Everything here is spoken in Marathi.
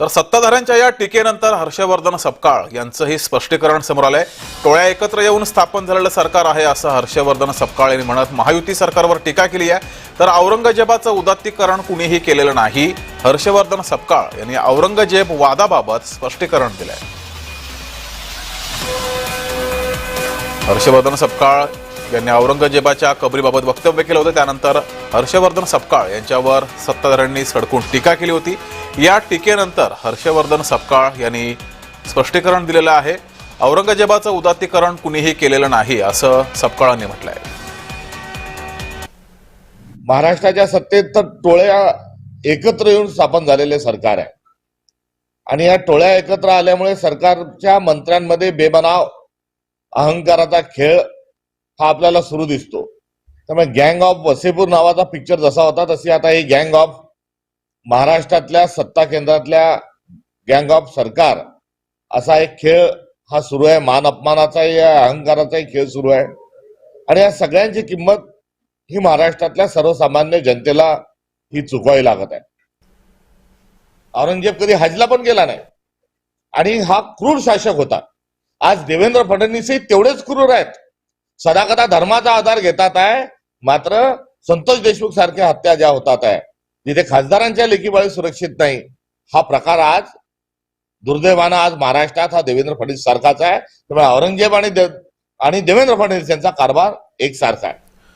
तर सत्ताधाऱ्यांच्या या टीकेनंतर हर्षवर्धन सपकाळ यांचंही स्पष्टीकरण समोर आलंय. टोळ्या एकत्र येऊन स्थापन झालेलं सरकार आहे असं हर्षवर्धन सपकाळ यांनी म्हणत महायुती सरकारवर टीका केली आहे. तर औरंगजेबाचं उदात्तीकरण कुणीही केलेलं नाही. हर्षवर्धन सपकाळ यांनी औरंगजेब वादाबाबत स्पष्टीकरण दिलंय. हर्षवर्धन सपकाळ यांनी औरंगजेबाच्या कबरीबाबत वक्तव्य केलं होतं. त्यानंतर हर्षवर्धन सपकाळ यांच्यावर सत्ताधाऱ्यांनी सडकून टीका केली होती. या टीकेनंतर हर्षवर्धन सपकाळ यांनी स्पष्टीकरण दिलेलं आहे. औरंगजेबाचं उदात्तीकरण कुणीही केलेलं नाही असं सपकाळांनी म्हटलंय. महाराष्ट्राच्या सत्तेत तर टोळ्या एकत्र येऊन स्थापन झालेले सरकार आहे. आणि या टोळ्या एकत्र आल्यामुळे सरकारच्या मंत्र्यांमध्ये बेबनाव अहंकाराचा खेळ हा आपल्याला सुरू दिसतो. त्यामुळे गँग ऑफ वसेपूर नावाचा पिक्चर जसा होता तशी आता ही गँग ऑफ महाराष्ट्रातल्या सत्ता केंद्रातल्या गँग ऑफ सरकार असा एक खेळ हा सुरू आहे. मान अपमानाचाही अहंकाराचाही खेळ सुरू आहे. आणि या सगळ्यांची किंमत ही महाराष्ट्रातल्या सर्वसामान्य जनतेला ही चुकवावी लागत आहे. औरंगजेब कधी हजला पण गेला नाही. आणि हा क्रूर शासक होता. आज देवेंद्र फडणवीसही तेवढेच क्रूर आहेत. सदाकदा धर्माचा आधार घेतात आहे. मात्र संतोष देशमुख सारख्या हत्या ज्या होतात आहे जिथे खासदारांच्या लेखीबाळी सुरक्षित नाही. हा प्रकार आज दुर्दैवानं आज महाराष्ट्रात हा देवेंद्र फडणवीस सारखाच आहे. त्यामुळे औरंगजेब आणि देव आणि देवेंद्र फडणवीस यांचा कारभार एकसारखा आहे.